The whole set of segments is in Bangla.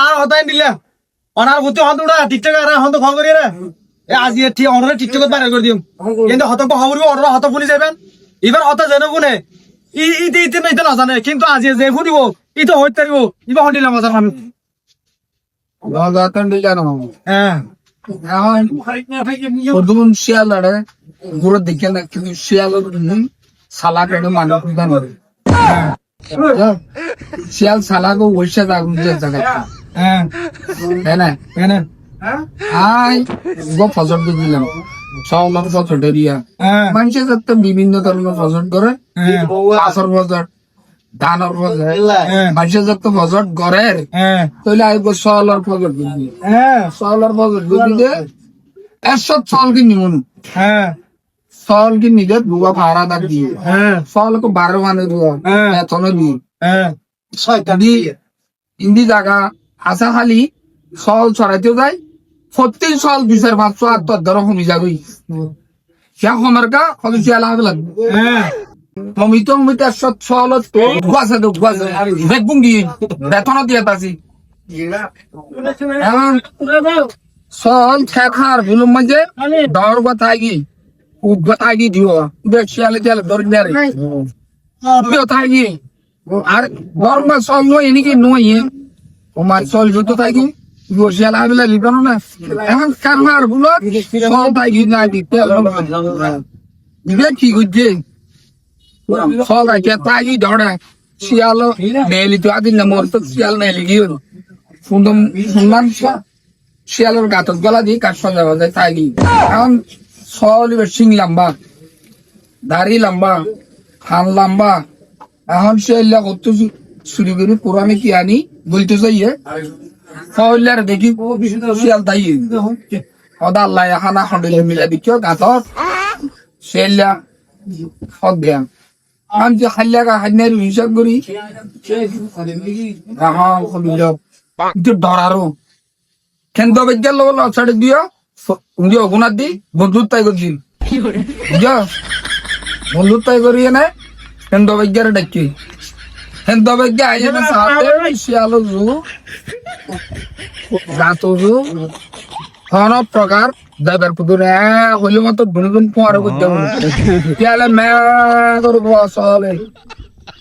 আর হতাই দিলে অনার ভূতি হত উড়া টিকটক আর হত খবর করি রে এ আজি ঠিক অনরে টিকটকত বাইরে করে দিম কিন্তু হত খবর অনরা হত ভুলি যাবেন এবার হত জেনে গুনে ই ইতে ইতে না ইতে নাজানে। কিন্তু আজি যে ফুটিব ইতো হইতে পারিব ইবা হন্ডিলাম মজার আমি। লগাতন দিলাম হ্যাঁ এখন প্রথম শিয়াল আরে গুলো দেখে না কিন্তু শিয়াল শিয়াল সালাকে ওইসে থাকুন হ্যাঁ। হ্যাঁ? দিয়া। হ্যাঁ। মানুষের যাতে বিভিন্ন ধরনের ফসল করে। আসর ফসল ধানের ফসল মানুষের যাতে ফসল করে। তাহলে আইব সলার ফসল দিবি সলার ফসল দিবি যে একশো চল কি নিমন হ্যাঁ। চল কি নিজে দুয়া ভাড়া দাগ দিয়ে। চল কো বারো মানে দুয়া হ্যাঁ। এতন দি হ্যাঁ। দি ইন্দি জায়গা আসা খালি চল চড়াইতেও যায় সত্যি চল বিচার পাঁচশো আত্মর ধরো কমি যাবি। সে সময়ের কা হয়তো শিয়াল হবে লাগবে। চল তো গুয়াছে তো গুয়াছে বেগুন দিয়ে বেতন দিয়ে পাচ্ছি এখন চল ঠেকার বিলুম মাঝে দর কথাই কি উপ কি দিও। বেশ শিয়ালে শিয়ালে ধরে নেরে কথাই কি আর গরম চল নয় এনেকে নয় তোমার চল যত থাকি শিয়াল আবিলা লিবানো না? এখনগুলো থাকি না দিতে দিবে কি করছে থাকে থাকি ধরে শিয়াল নেলি তো আদিন না শিয়াল নেলি গিয়ে সুন্দর সুন্দর শিয়ালের গাতত গলা দিয়ে কাঠ সাজা যায় থাকি এখন এবার সিং লম্বা, দাড়ি লম্বা হান লম্বা। এখন শিয়াল্লা করতে শুরু করি কোরআনে কি আনি? বলতে চাইয়ে হইলার দেখি শিয়াল তাই সদা আল্লাহ হানা খন্ডিলে মিলা দিচ্ছ গাতত শিয়াল্লা সদ দেয়া আমি যে খাল্লা গা হান্নার হিসাব করি। ডরারো কেন্দ্র বিজ্ঞান লগে লছাড়ে দিও উনি অগুণার দি বন্ধুত তাই করছিল বুঝছ বন্ধুত তাই করি না? কেন্দ্র বিজ্ঞানে ডাকি। বিজ্ঞান আইয়ে না সাথে শিয়ালো জু গাতো জু হন প্রকার দাদার পুতুরে হইলে মতো দুজন পরে করতে শিয়ালে মে করব আসলে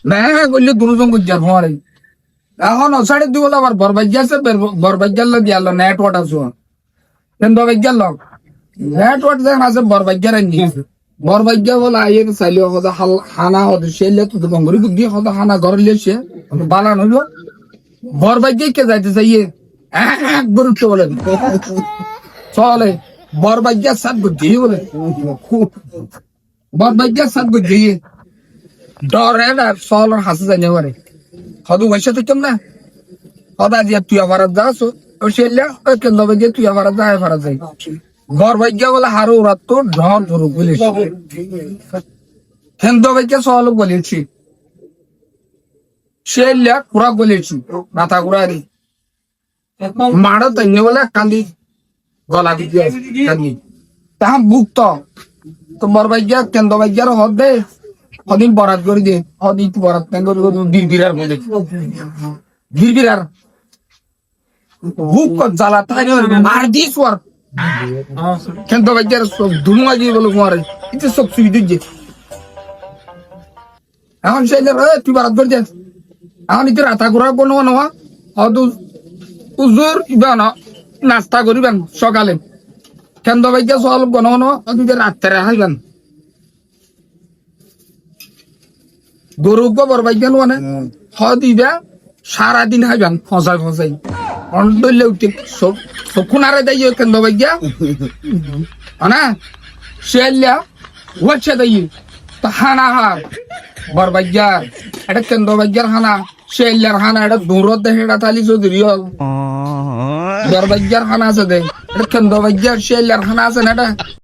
মে করলে দুজন করতে পরে এখন অসাড়ে দিব আবার বরবাজ্য আছে বরবাজ্যার লোক গেল নেটওয়ার্ক আছো বাজ্যার লোক নেটওয়ার্ক যেন আছে বরবাজ্যার আনি বরবাজ্য বলে আইয়ে চাইলে হদা হানা হদে সেলে তো বঙ্গরি বুদ্ধি হদা হানা ঘর লিয়েছে বালান হইল বরবাজ্য কে যাইতে চাইয়ে এক গুরুত্ব বলে চলে বরবাজ্য সাত বুদ্ধি বলে বরবাজ্য সাত বুদ্ধি ডরে না চলের হাসে জানিয়ে পারে হদু বসে থাকতাম না হদা যে তুই আবার যাস ও ওই কেন্দ্র তুই আবার যা আবার যাই। ঘর বাজ্যা বলে হারো ওরা তো ঢল ধরু বলিস কেন্দ্র বাজ্যা সহল বলেছি সেলিয়া কুড়া বলেছি মাথা কুড়ারি মারো তাই বলে কান্দি, গলা কান্দি। তাহা বুক তোমার বাজ্যা কেন্দ্র বাজ্যার হদ দে। সদিন বরাত করে দে। সদিন বরাত করে বিরবিরার বলে বিরবিরার বুক কত জ্বালা তাই মার দিস কেন্দ্র বাজ্যার ধুমা দিয়ে বলে মারে এটা সব সুবিধা যে এখন সেই তুই বরাত করে দে এখন ইতে রাতা ঘুরা কোনো নয় হয়তো উজুর ইবা না নাস্তা করিবেন সকালে। কেন্দ্র বাজ্যা সল গণ রাত্রে হাইবেন। গরু গোবর বাইকেন মানে হয় দিবা সারাদিন হাইবান ফসাই ফসাই অন্ডলে উঠে চকু নারে দেয় কেন্দ্র বাইকা না শেলিয়া ওয়াচ্ছে দেয় তো হানা হার বর বাইকার এটা কেন্দ্র বাইকার হানা শেলিয়ার হানা এটা দূরত দেখে এটা তালি চৌধুরী হল। বর বাইকার হানা আছে দে এটা কেন্দ্র বাইকার শেলিয়ার হানা আছে না এটা?